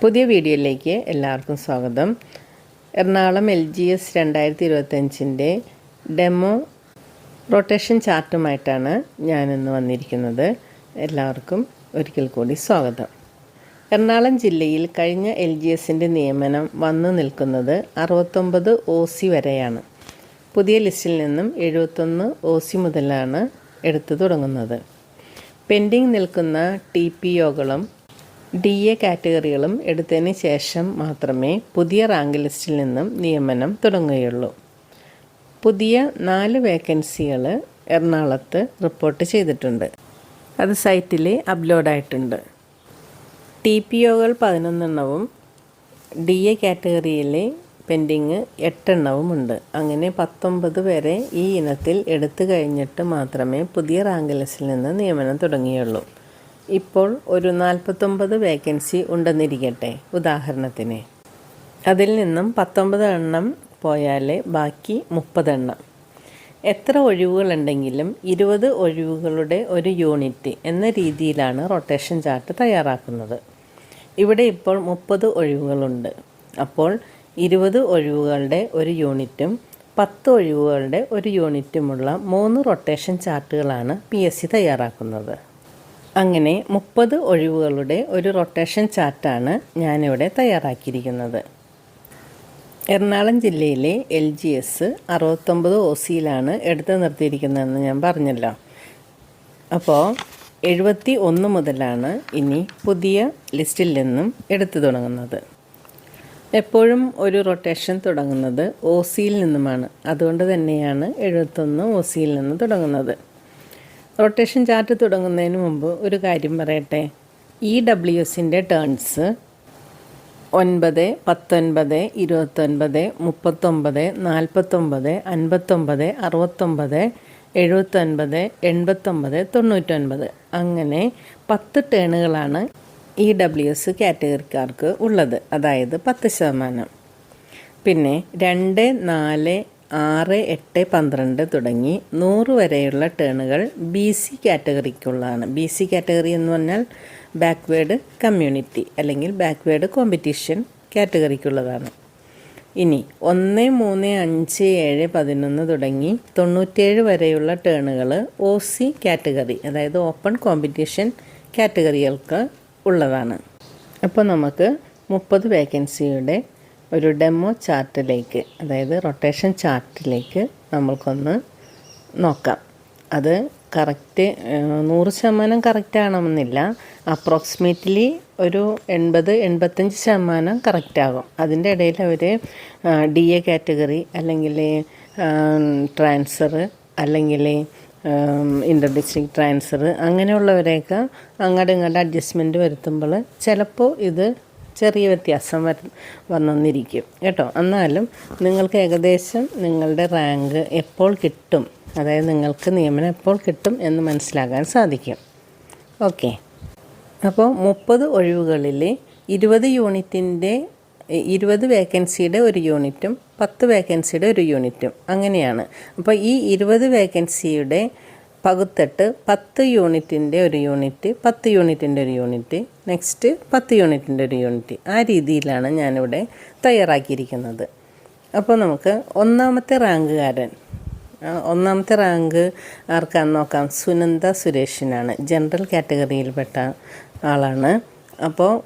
പുതിയ വീഡിയോയിലേക്ക് എല്ലാവർക്കും സ്വാഗതം. എറണാകുളം എൽ ജി എസ് രണ്ടായിരത്തി ഇരുപത്തഞ്ചിന്റെ ഡെമോ റൊട്ടേഷൻ ചാർട്ടുമായിട്ടാണ് ഞാനിന്ന് വന്നിരിക്കുന്നത്. എല്ലാവർക്കും ഒരിക്കൽ കൂടി സ്വാഗതം. എറണാകുളം ജില്ലയിൽ കഴിഞ്ഞ എൽ ജി എസിന്റെ നിയമനം വന്നു നിൽക്കുന്നത് അറുപത്തൊമ്പത് ഒ സി വരെയാണ്. പുതിയ ലിസ്റ്റിൽ നിന്നും എഴുപത്തൊന്ന് ഒ സി മുതലാണ് എടുത്തു തുടങ്ങുന്നത്. പെൻഡിങ് നിൽക്കുന്ന ടി പി ഒകളും ഡി എ കാറ്റഗറികളും എടുത്തതിന് ശേഷം മാത്രമേ പുതിയ റാങ്ക് ലിസ്റ്റിൽ നിന്നും നിയമനം തുടങ്ങുകയുള്ളൂ. പുതിയ നാല് വേക്കൻസികൾ എറണാകുളത്ത് റിപ്പോർട്ട് ചെയ്തിട്ടുണ്ട്. അത് സൈറ്റിൽ അപ്ലോഡായിട്ടുണ്ട് ടി പി ഒകൾ പതിനൊന്നെണ്ണവും ഡി എ കാറ്റഗറിയിലെ പെൻഡിങ് എട്ടെണ്ണവും ഉണ്ട്. അങ്ങനെ പത്തൊമ്പത് വരെ ഈ ഇനത്തിൽ എടുത്തു കഴിഞ്ഞിട്ട് മാത്രമേ പുതിയ റാങ്ക് ലിസ്റ്റിൽ നിന്ന് നിയമനം തുടങ്ങിയുള്ളൂ. ഇപ്പോൾ ഒരു നാൽപ്പത്തൊമ്പത് വേക്കൻസി ഉണ്ടെന്നിരിക്കട്ടെ ഉദാഹരണത്തിന്. അതിൽ നിന്നും പത്തൊമ്പത് എണ്ണം പോയാലേ ബാക്കി മുപ്പതെണ്ണം. എത്ര ഒഴിവുകളുണ്ടെങ്കിലും ഇരുപത് ഒഴിവുകളുടെ ഒരു യൂണിറ്റ് എന്ന രീതിയിലാണ് റൊട്ടേഷൻ ചാർട്ട് തയ്യാറാക്കുന്നത്. ഇവിടെ ഇപ്പോൾ മുപ്പത് ഒഴിവുകളുണ്ട്. അപ്പോൾ ഇരുപത് ഒഴിവുകളുടെ ഒരു യൂണിറ്റും പത്ത് ഒഴിവുകളുടെ ഒരു യൂണിറ്റുമുള്ള മൂന്ന് റൊട്ടേഷൻ ചാർട്ടുകളാണ് പി എസ് സി തയ്യാറാക്കുന്നത്. അങ്ങനെ മുപ്പത് ഒഴിവുകളുടെ ഒരു റൊട്ടേഷൻ ചാർട്ടാണ് ഞാനിവിടെ തയ്യാറാക്കിയിരിക്കുന്നത്. എറണാകുളം ജില്ലയിലെ എൽ ജി എസ് അറുപത്തൊമ്പത് ഒ സിയിലാണ് എടുത്തു നിർത്തിയിരിക്കുന്നതെന്ന് ഞാൻ പറഞ്ഞല്ലോ. അപ്പോൾ എഴുപത്തി ഒന്ന് മുതലാണ് ഇനി പുതിയ ലിസ്റ്റിൽ നിന്നും എടുത്തു തുടങ്ങുന്നത്. എപ്പോഴും ഒരു റൊട്ടേഷൻ തുടങ്ങുന്നത് ഒ സിയിൽ നിന്നുമാണ്. അതുകൊണ്ട് തന്നെയാണ് എഴുപത്തൊന്ന് ഒ സിയിൽ നിന്ന് തുടങ്ങുന്നത്. റൊട്ടേഷൻ ചാർട്ട് തുടങ്ങുന്നതിന് മുമ്പ് ഒരു കാര്യം പറയട്ടെ? ഇ ഡബ്ല്യു എസിന്റെ ടേൺസ് ഒൻപത് പത്തൊൻപത് ഇരുപത്തൊൻപത് മുപ്പത്തൊമ്പത് നാൽപ്പത്തൊമ്പത് അൻപത്തൊമ്പത് അറുപത്തൊമ്പത് എഴുപത്തൊൻപത് എൺപത്തൊമ്പത് തൊണ്ണൂറ്റൊൻപത്. അങ്ങനെ പത്ത് ടേണുകളാണ് ഇ ഡബ്ല്യു എസ് കാറ്റഗറിക്കാർക്ക് ഉള്ളത്. അതായത് പത്ത് ശതമാനം. പിന്നെ രണ്ട് നാല് ആറ് എട്ട് പന്ത്രണ്ട് തുടങ്ങി നൂറ് വരെയുള്ള ടേണുകൾ ബി സി കാറ്റഗറിക്കുള്ളതാണ്. ബി സി കാറ്റഗറി എന്ന് പറഞ്ഞാൽ ബാക്ക്വേഡ് കമ്മ്യൂണിറ്റി അല്ലെങ്കിൽ ബാക്ക്വേഡ് കോമ്പറ്റീഷൻ കാറ്റഗറിക്കുള്ളതാണ്. ഇനി ഒന്ന് മൂന്ന് അഞ്ച് ഏഴ് പതിനൊന്ന് തുടങ്ങി തൊണ്ണൂറ്റേഴ് വരെയുള്ള ടേണുകൾ ഒ സി കാറ്റഗറി അതായത് ഓപ്പൺ കോമ്പറ്റീഷൻ കാറ്റഗറികൾക്ക് ഉള്ളതാണ്. അപ്പോൾ നമുക്ക് മുപ്പത് വേക്കൻസിയുടെ ഒരു ഡെമോ ചാർട്ടിലേക്ക് അതായത് റൊട്ടേഷൻ ചാർട്ടിലേക്ക് നമ്മൾക്കൊന്ന് നോക്കാം. അത് കറക്റ്റ് നൂറ് ശതമാനം കറക്റ്റ് ആണമെന്നില്ല അപ്രോക്സിമേറ്റ്ലി ഒരു എൺപത് എൺപത്തഞ്ച് ശതമാനം കറക്റ്റ് ആകും. അതിന്റെ ഇടയിൽ അവർ ഡി എ കാറ്റഗറി അല്ലെങ്കിൽ ട്രാൻസ്ഫർ അല്ലെങ്കിൽ ഇന്റർ ഡിസ്ട്രിക്ട് ട്രാൻസ്ഫർ അങ്ങനെയുള്ളവരെയൊക്കെ അങ്ങോട്ടും ഇങ്ങോട്ടും അഡ്ജസ്റ്റ്മെന്റ് വരുത്തുമ്പോൾ ചിലപ്പോൾ ഇത് ചെറിയ വ്യത്യാസം വര വന്നെന്നിരിക്കും. കേട്ടോ? എന്നാലും നിങ്ങൾക്ക് ഏകദേശം നിങ്ങളുടെ റാങ്ക് എപ്പോൾ കിട്ടും അതായത് നിങ്ങൾക്ക് നിയമനം എപ്പോൾ കിട്ടും എന്ന് മനസ്സിലാക്കാൻ സാധിക്കും. ഓക്കെ. അപ്പോൾ മുപ്പത് ഒഴിവുകളിൽ ഇരുപത് യൂണിറ്റിന്റെ ഇരുപത് വേക്കൻസിയുടെ ഒരു യൂണിറ്റും പത്ത് വേക്കൻസിയുടെ ഒരു യൂണിറ്റും അങ്ങനെയാണ്. അപ്പോൾ ഈ ഇരുപത് വേക്കൻസിയുടെ പകുത്തെട്ട് പത്ത് യൂണിറ്റിന്റെ ഒരു യൂണിറ്റ് പത്ത് യൂണിറ്റിന്റെ ഒരു യൂണിറ്റ് നെക്സ്റ്റ് പത്ത് യൂണിറ്റിന്റെ ഒരു യൂണിറ്റ്. ആ രീതിയിലാണ് ഞാനിവിടെ തയ്യാറാക്കിയിരിക്കുന്നത്. അപ്പോൾ നമുക്ക് ഒന്നാമത്തെ റാങ്കുകാരൻ. ഒന്നാമത്തെ റാങ്ക് ആർക്കാന്ന് നോക്കാം? സുനന്ദ സുരേഷിനാണ്. ജനറൽ കാറ്റഗറിയിൽപ്പെട്ട ആളാണ്. അപ്പോൾ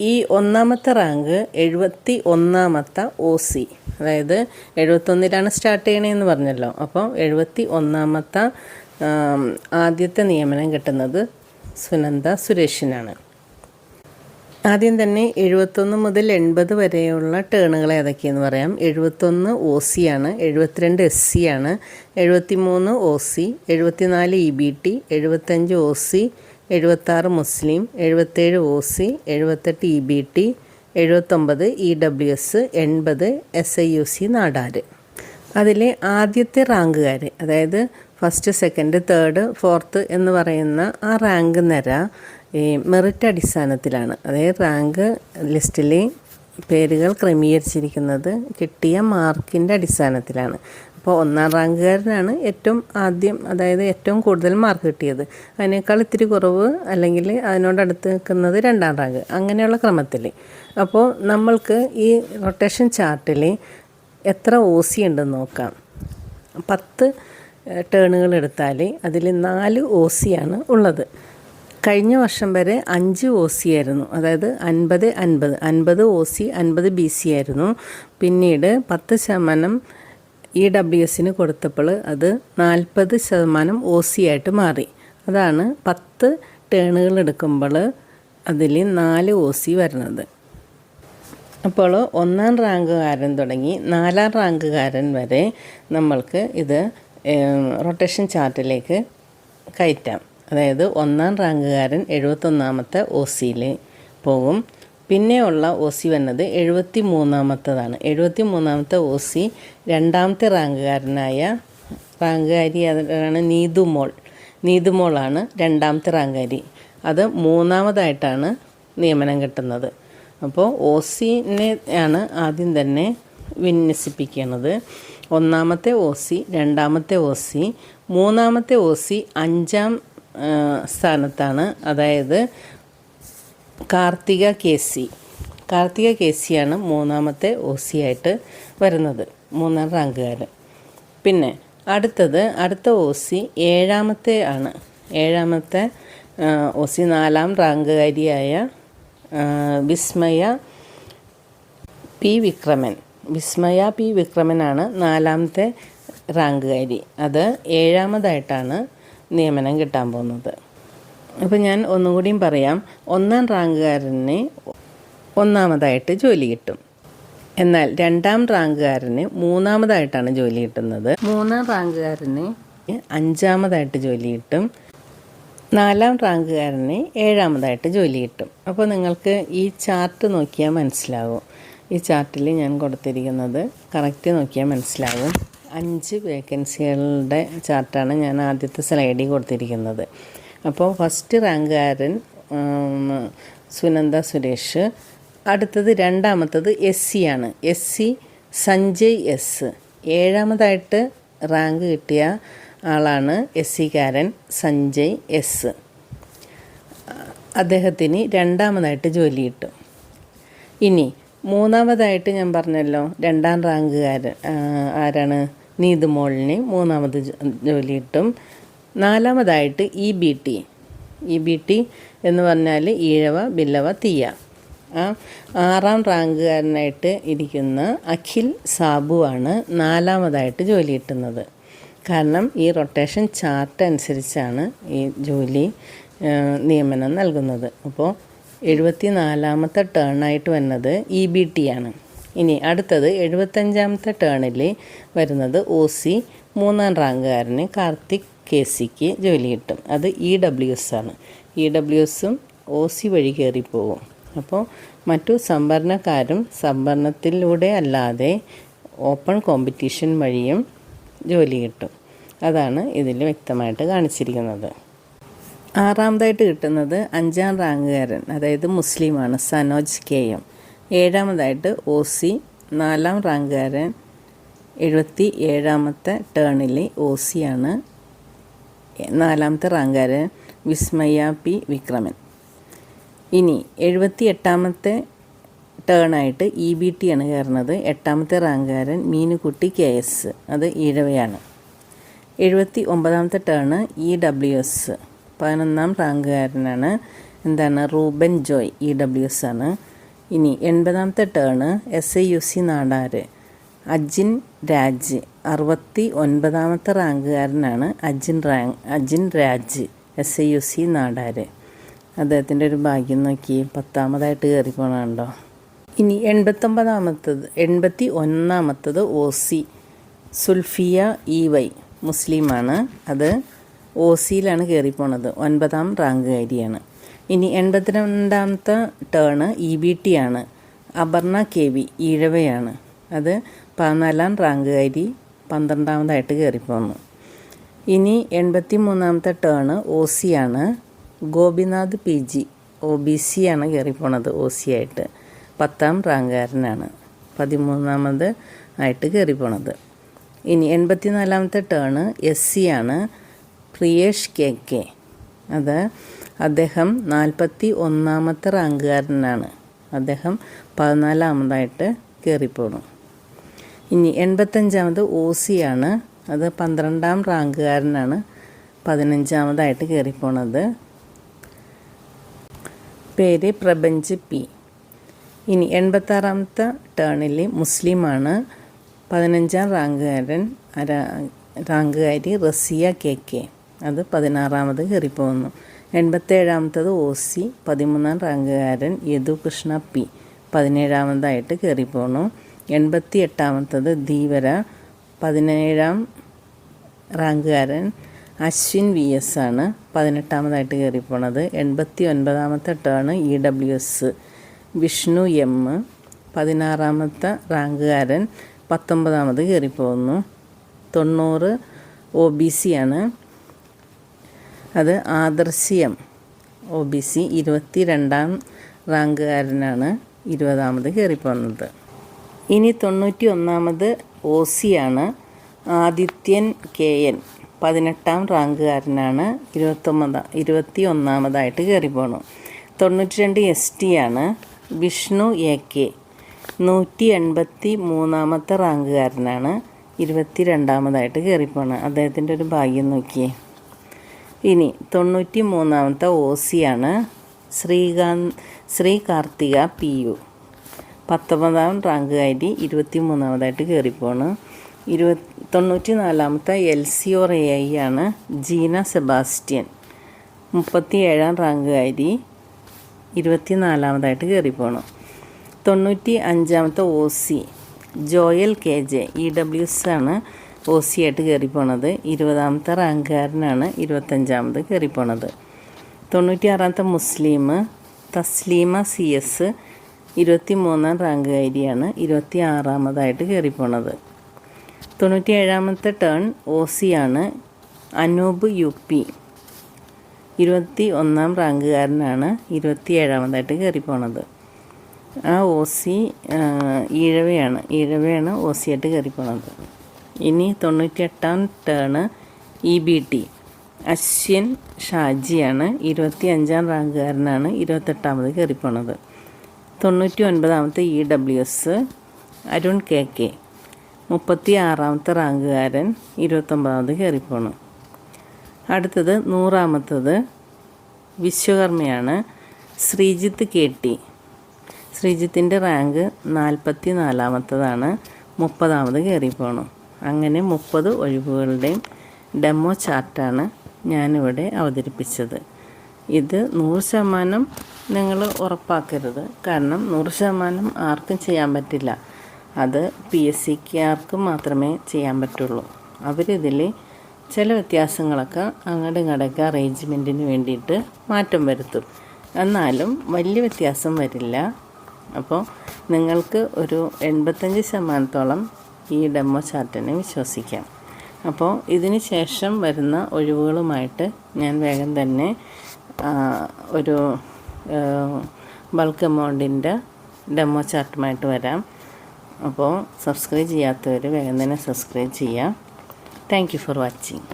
ഈ ഒന്നാമത്തെ റാങ്ക് എഴുപത്തി ഒന്നാമത്തെ ഒ സി. അതായത് എഴുപത്തൊന്നിലാണ് സ്റ്റാർട്ട് ചെയ്യണതെന്ന് പറഞ്ഞല്ലോ. അപ്പോൾ എഴുപത്തി ഒന്നാമത്തെ ആദ്യത്തെ നിയമനം കിട്ടുന്നത് സുനന്ദ സുരേഷിനാണ്. ആദ്യം തന്നെ എഴുപത്തൊന്ന് മുതൽ എൺപത് വരെയുള്ള ടേണുകൾ ഏതൊക്കെയെന്ന് പറയാം. എഴുപത്തൊന്ന് ഒ സി ആണ് എഴുപത്തിരണ്ട് എസ് സി ആണ് എഴുപത്തി മൂന്ന് ഒ സി എഴുപത്തിനാല് ഇ ബി ടി എഴുപത്തഞ്ച് ഒ സി എഴുപത്താറ് മുസ്ലിം എഴുപത്തേഴ് ഒ സി എഴുപത്തെട്ട് ഇ ബി ടി എഴുപത്തൊമ്പത് ഇ ഡബ്ല്യു എസ് എൺപത് S I U C Nadar അതിലെ ആദ്യത്തെ റാങ്കുകാർ അതായത് ഫസ്റ്റ് സെക്കൻഡ് തേർഡ് ഫോർത്ത് എന്ന് പറയുന്ന ആ റാങ്ക് നിര ഈ മെറിറ്റ് അടിസ്ഥാനത്തിലാണ്. അതായത് റാങ്ക് ലിസ്റ്റിലെ പേരുകൾ ക്രമീകരിച്ചിരിക്കുന്നത് കിട്ടിയ മാർക്കിന്റെ അടിസ്ഥാനത്തിലാണ്. അപ്പോൾ ഒന്നാം റാങ്കുകാരനാണ് ഏറ്റവും ആദ്യം അതായത് ഏറ്റവും കൂടുതൽ മാർക്ക് കിട്ടിയത്. അതിനേക്കാൾ ഇത്തിരി കുറവ് അല്ലെങ്കിൽ അതിനോടടുത്ത് നിൽക്കുന്നത് രണ്ടാം റാങ്ക്. അങ്ങനെയുള്ള ക്രമത്തിൽ. അപ്പോൾ നമ്മൾക്ക് ഈ റൊട്ടേഷൻ ചാർട്ടിൽ എത്ര ഒ സി ഉണ്ടെന്ന് നോക്കാം. പത്ത് ടേണുകൾ എടുത്താൽ അതിൽ നാല് ഒ ആണ് ഉള്ളത്. കഴിഞ്ഞ വർഷം വരെ അഞ്ച് ഒ സി ആയിരുന്നു. അതായത് അൻപത് അൻപത്. അൻപത് ഒ സി അൻപത് ബി സി ആയിരുന്നു. പിന്നീട് പത്ത് ശതമാനം ഇ ഡബ്ല്യു എസിന് കൊടുത്തപ്പോൾ അത് നാൽപ്പത് ശതമാനം ഒ സി ആയിട്ട് മാറി. അതാണ് പത്ത് ടേണുകൾ എടുക്കുമ്പോൾ അതിൽ നാല് ഒ സി വരുന്നത്. അപ്പോൾ ഒന്നാം റാങ്കുകാരൻ തുടങ്ങി നാലാം റാങ്കുകാരൻ വരെ നമ്മൾക്ക് ഇത് റൊട്ടേഷൻ ചാർട്ടിലേക്ക് കയറ്റാം. അതായത് ഒന്നാം റാങ്കുകാരൻ എഴുപത്തൊന്നാമത്തെ ഒ സിയിൽ പോകും. പിന്നെയുള്ള ഒ സി വന്നത് എഴുപത്തി മൂന്നാമത്തതാണ് എഴുപത്തി മൂന്നാമത്തെ ഒ സി രണ്ടാമത്തെ റാങ്കുകാരനായ റാങ്കുകാരി അതാണ് നീതുമോൾ നീതുമോളാണ് രണ്ടാമത്തെ റാങ്കുകാരി. അത് മൂന്നാമതായിട്ടാണ് നിയമനം കിട്ടുന്നത്. അപ്പോൾ ഒ സിനെ ആണ് ആദ്യം തന്നെ വിന്യസിപ്പിക്കുന്നത് ഒന്നാമത്തെ ഒ സി രണ്ടാമത്തെ ഒ സി മൂന്നാമത്തെ ഒ സി അഞ്ചാം സ്ഥാനത്താണ്. അതായത് Karthika K C Karthika K സിയാണ് മൂന്നാമത്തെ ഒ സി ആയിട്ട് വരുന്നത് മൂന്നാം റാങ്കുകാരൻ. പിന്നെ അടുത്തത് അടുത്ത ഒ സി ഏഴാമത്തെ ആണ്. ഏഴാമത്തെ ഒ സി നാലാം റാങ്കുകാരിയായ വിസ്മയ പി വിക്രമൻ. വിസ്മയ പി വിക്രമനാണ് നാലാമത്തെ റാങ്കുകാരി. അത് ഏഴാമതായിട്ടാണ് നിയമനം കിട്ടാൻ പോകുന്നത്. അപ്പോൾ ഞാൻ ഒന്നും കൂടിയും പറയാം. ഒന്നാം റാങ്കുകാരന് ഒന്നാമതായിട്ട് ജോലി കിട്ടും. എന്നാൽ രണ്ടാം റാങ്കുകാരന് മൂന്നാമതായിട്ടാണ് ജോലി കിട്ടുന്നത്. മൂന്നാം റാങ്കുകാരന് അഞ്ചാമതായിട്ട് ജോലി കിട്ടും. നാലാം റാങ്കുകാരന് ഏഴാമതായിട്ട് ജോലി കിട്ടും. അപ്പോൾ നിങ്ങൾക്ക് ഈ ചാർട്ട് നോക്കിയാൽ മനസ്സിലാവും. ഈ ചാർട്ടിൽ ഞാൻ കൊടുത്തിരിക്കുന്നത് കറക്റ്റ് നോക്കിയാൽ മനസ്സിലാവും. അഞ്ച് വേക്കൻസികളുടെ ചാർട്ടാണ് ഞാൻ ആദ്യത്തെ സ്ലൈഡിൽ കൊടുത്തിരിക്കുന്നത്. അപ്പോൾ ഫസ്റ്റ് റാങ്കുകാരൻ സുനന്ദ സുരേഷ്. അടുത്തത് രണ്ടാമത്തത് എസ് സി ആണ്. S C Sanjay S. ഏഴാമതായിട്ട് rank കിട്ടിയ ആളാണ് എസ് സിക്കാരൻ സഞ്ജയ് എസ്. അദ്ദേഹത്തിന് രണ്ടാമതായിട്ട് ജോലി കിട്ടും. ഇനി മൂന്നാമതായിട്ട് ഞാൻ പറഞ്ഞല്ലോ രണ്ടാം റാങ്കുകാരൻ ആരാണ്? നീതുമോളിന് മൂന്നാമത് ജോലി കിട്ടും. നാലാമതായിട്ട് E B T. E B T എന്ന് പറഞ്ഞാൽ ഈഴവ ബില്ലവ തീയ. ആ ആറാം റാങ്കുകാരനായിട്ട് ഇരിക്കുന്ന അഖിൽ സാബു ആണ് നാലാമതായിട്ട് ജോലി കിട്ടുന്നത്. കാരണം ഈ റൊട്ടേഷൻ ചാർട്ട് അനുസരിച്ചാണ് ഈ ജോലി നിയമനം നൽകുന്നത്. അപ്പോൾ എഴുപത്തി നാലാമത്തെ ടേണായിട്ട് വരുന്നത് ഇ ബി ടി ആണ്. ഇനി അടുത്തത് എഴുപത്തഞ്ചാമത്തെ ടേണിൽ വരുന്നത് ഒ സി മൂന്നാം റാങ്കുകാരന് കാർത്തിക് കെ സിക്ക് ജോലി കിട്ടും. അത് ഇ ഡബ്ല്യു എസ് ആണ്. ഇ ഡബ്ല്യു എസും ഒ സി വഴി കയറിപ്പോവും അപ്പോൾ മറ്റു സംഭരണക്കാരും സംഭരണത്തിലൂടെ അല്ലാതെ ഓപ്പൺ കോമ്പറ്റീഷൻ വഴിയും ജോലി കിട്ടും. അതാണ് ഇതിൽ വ്യക്തമായിട്ട് കാണിച്ചിരിക്കുന്നത്. ആറാമതായിട്ട് കിട്ടുന്നത് അഞ്ചാം റാങ്കുകാരൻ അതായത് മുസ്ലിമാണ് സനോജ് കെ എം ഏഴാമതായിട്ട് ഒ സി നാലാം റാങ്കുകാരൻ എഴുപത്തി ഏഴാമത്തെ ടേണിൽ ഒ സിയാണ് നാലാമത്തെ റാങ്കുകാരൻ വിസ്മയ പി വിക്രമൻ. ഇനി എഴുപത്തി എട്ടാമത്തെ ടേണായിട്ട് ഇ ബി ടി ആണ് കയറുന്നത്. എട്ടാമത്തെ റാങ്കുകാരൻ മീനുകുട്ടി കെ എസ്. അത് ഈഴവയാണ്. എഴുപത്തി ഒമ്പതാമത്തെ ടേണ് ഇ ഡബ്ല്യു എസ്. പതിനൊന്നാം റാങ്കുകാരനാണ് എന്താണ്? Ruben Joy E W S ആണ്. ഇനി എൺപതാമത്തെ turn S I U C Nadar. Ajin Raj. അറുപത്തി ഒൻപതാമത്തെ റാങ്കുകാരനാണ് Ajin rank Ajin Raj S I U C Nadar. അദ്ദേഹത്തിന്റെ ഒരു ഭാഗ്യം നോക്കി പത്താമതായിട്ട് കയറിപ്പോണുണ്ടോ ഇനി എൺപത്തൊമ്പതാമത്തത് എൺപത്തി ഒന്നാമത്തത് O C Sulfiya E Y മുസ്ലിമാണ്. അത് ഒ സിയിലാണ് കയറിപ്പോണത് ഒൻപതാം റാങ്കുകാരിയാണ്. ഇനി എൺപത്തിരണ്ടാമത്തെ ടേണ് ഇ ബി ടി ആണ്. അപർണ കെ വി ഈഴവയാണ്. അത് പതിനാലാം റാങ്കുകാരി പന്ത്രണ്ടാമതായിട്ട് കയറിപ്പോന്നു ഇനി എൺപത്തി മൂന്നാമത്തെ ടേണ് ഒ സി ആണ്. Gopinath P G O B C ആണ് കയറിപ്പോണത് ഒ സി ആയിട്ട്. പത്താം റാങ്കുകാരനാണ് പതിമൂന്നാമത് ആയിട്ട് കയറിപ്പോണത് ഇനി എൺപത്തിനാലാമത്തെ ടേണ് എസ് സി ആണ്. Priyesh K K. അത് അദ്ദേഹം നാൽപ്പത്തി ഒന്നാമത്തെ റാങ്കുകാരനാണ്. അദ്ദേഹം പതിനാലാമതായിട്ട് കയറിപ്പോണു ഇനി എൺപത്തഞ്ചാമത് ഒ സി ആണ് അത് പന്ത്രണ്ടാം റാങ്കുകാരനാണ്. പതിനഞ്ചാമതായിട്ട് കയറിപ്പോണത് പേര് പ്രപഞ്ച് പി. ഇനി എൺപത്താറാമത്തെ ടേണിൽ മുസ്ലിമാണ്. പതിനഞ്ചാം റാങ്കുകാരൻ റാങ്കുകാരി റസിയ കെ കെ. അത് പതിനാറാമത് കയറിപ്പോകുന്നു എൺപത്തേഴാമത്തത് ഒ സി പതിമൂന്നാം റാങ്കുകാരൻ യദു കൃഷ്ണ പി. പതിനേഴാമതായിട്ട് കയറിപ്പോണു എൺപത്തി എട്ടാമത്തത് ധീവര പതിനേഴാം റാങ്കുകാരൻ അശ്വിൻ വി എസ് ആണ്. പതിനെട്ടാമതായിട്ട് കയറിപ്പോണത് എൺപത്തി ഒൻപതാമത്തെ turn E W S. Vishnu M. പതിനാറാമത്തെ റാങ്കുകാരൻ പത്തൊമ്പതാമത് കയറിപ്പോകുന്നു തൊണ്ണൂറ് ഒ ബി സി ആണ്. അത് ആദർശ്യം. ഒ ബി സി ഇരുപത്തി രണ്ടാം റാങ്കുകാരനാണ് ഇരുപതാമത് കയറിപ്പോകുന്നത് ഇനി തൊണ്ണൂറ്റി ഒന്നാമത് ഒ സി ആണ്. ആദിത്യൻ കെ എൻ പതിനെട്ടാം റാങ്കുകാരനാണ് ഇരുപത്തൊമ്പത് ഇരുപത്തി ഒന്നാമതായിട്ട് കയറിപ്പോണു. തൊണ്ണൂറ്റി രണ്ട് എസ് ടി ആണ്. വിഷ്ണു എ കെ നൂറ്റി എൺപത്തി മൂന്നാമത്തെ റാങ്കുകാരനാണ് ഇരുപത്തി രണ്ടാമതായിട്ട് കയറിപ്പോണ്. അദ്ദേഹത്തിന്റെ ഒരു ഭാഗ്യം നോക്കിയേ. ഇനി തൊണ്ണൂറ്റി മൂന്നാമത്തെ ഒ സിയാണ് ശ്രീകാന്ത് ശ്രീ കാർത്തിക പി യു. പത്തൊമ്പതാം റാങ്കുകാരി ഇരുപത്തി മൂന്നാമതായിട്ട് കയറിപ്പോണ്. ഇരുപ തൊണ്ണൂറ്റി നാലാമത്തെ L C O A I ആണ് ജീന സെബാസ്റ്റ്യൻ. മുപ്പത്തി ഏഴാം റാങ്കുകാരി ഇരുപത്തി നാലാമതായിട്ട് കയറിപ്പോണം. തൊണ്ണൂറ്റി അഞ്ചാമത്തെ O C Joel K J E W S ആണ് ആയിട്ട് കയറിപ്പോണത് ഇരുപതാമത്തെ റാങ്കുകാരനാണ് ഇരുപത്തഞ്ചാമത് കയറിപ്പോണത്. തൊണ്ണൂറ്റിയാറാമത്തെ മുസ്ലിം തസ്ലീമ സി എസ് ഇരുപത്തി മൂന്നാം റാങ്കുകാരിയാണ് ഇരുപത്തി ആറാമതായിട്ട് കയറിപ്പോണത്. തൊണ്ണൂറ്റിയേഴാമത്തെ ടേൺ ഒ ആണ് അനൂപ് യു പി ഇരുപത്തി ഒന്നാം റാങ്കുകാരനാണ് ഇരുപത്തി ഏഴാമതായിട്ട് കയറിപ്പോണത്. ആ ഒ സി ഈഴവയാണ് ഈഴവയാണ് ഒ ആയിട്ട് കയറിപ്പോണത്. ഇനി തൊണ്ണൂറ്റിയെട്ടാം turn E B T. Ashwin ഷാജിയാണ് ഇരുപത്തി അഞ്ചാം റാങ്കുകാരനാണ് ഇരുപത്തെട്ടാമത് കയറിപ്പോണത്. തൊണ്ണൂറ്റി ഒൻപതാമത്തെ E W S Arun K K. മുപ്പത്തി ആറാമത്തെ റാങ്കുകാരൻ ഇരുപത്തൊമ്പതാമത് കയറിപ്പോണു. അടുത്തത് നൂറാമത്തത് വിശ്വകർമ്മയാണ് ശ്രീജിത്ത് കെ ടി. ശ്രീജിത്തിന്റെ റാങ്ക് നാൽപ്പത്തി നാലാമത്തതാണ് മുപ്പതാമത് കയറിപ്പോണു. അങ്ങനെ മുപ്പത് ഒഴിവുകളുടെയും ഡെമോ ചാർട്ടാണ് ഞാനിവിടെ അവതരിപ്പിച്ചത്. ഇത് നൂറ് ശതമാനം നിങ്ങൾ ഉറപ്പാക്കരുത്. കാരണം നൂറ് ശതമാനം ആർക്കും ചെയ്യാൻ പറ്റില്ല. അത് പി എസ് സിക്കാർക്ക് മാത്രമേ ചെയ്യാൻ പറ്റുള്ളൂ. അവരിതിൽ ചില വ്യത്യാസങ്ങളൊക്കെ അങ്ങോട്ടും ഇങ്ങോട്ടൊക്കെ അറേഞ്ച്മെന്റിന് വേണ്ടിയിട്ട് മാറ്റം വരുത്തും. എന്നാലും വലിയ വ്യത്യാസം വരില്ല. അപ്പോൾ നിങ്ങൾക്ക് ഒരു എൺപത്തഞ്ച് ശതമാനത്തോളം ഈ ഡെമോ ചാർട്ടിനെ വിശ്വസിക്കാം. അപ്പോൾ ഇതിന് ശേഷം വരുന്ന ഒഴിവുകളുമായിട്ട് ഞാൻ വേഗം തന്നെ ഒരു ബൾക്ക് എമൗണ്ടിന്റെ ഡെമോ ചാർട്ടുമായിട്ട് വരാം. അപ്പോൾ സബ്സ്ക്രൈബ് ചെയ്യാത്തവർ വേഗം തന്നെ സബ്സ്ക്രൈബ് ചെയ്യാം. Thank for watching.